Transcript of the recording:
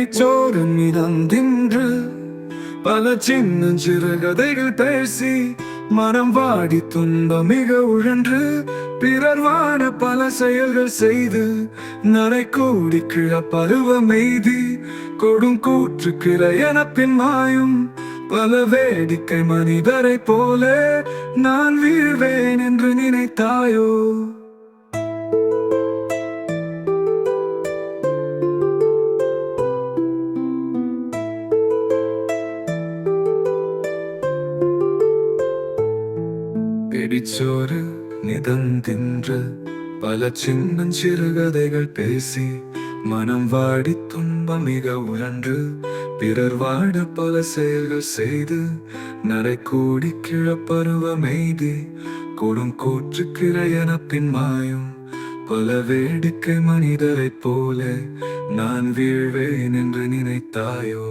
நெறிச்சோறு மிதந்தின்று பல சின்ன சிறு கதைகள் பேசி மனம் வாடி துன்ப மிக உழன்று பிறர்வான பல செயல்கள் செய்து நரை கூடி கிழ பருவ மெய்தி கொடும் கூற்று கிரையன பின்மாயும் பல வேடிக்கை மனிதரை போல நான் வீழ்வேன் என்று நினைத்தாயோ? பிடிச்சோறு நிதந்தின்று பல சின்ன சிறுகதைகள் பேசி மனம் வாடி துன்பம் மிக உழன்று பிறர் வாட பல செயல்கள் செய்து நரை கூடி கிழப்பருவம் எய்தி கொடும் கூற்று கிளையன பின் பல வேடிக்கை மனிதரைப் போல நான் வீழ்வேன் என்று நினைத்தாயோ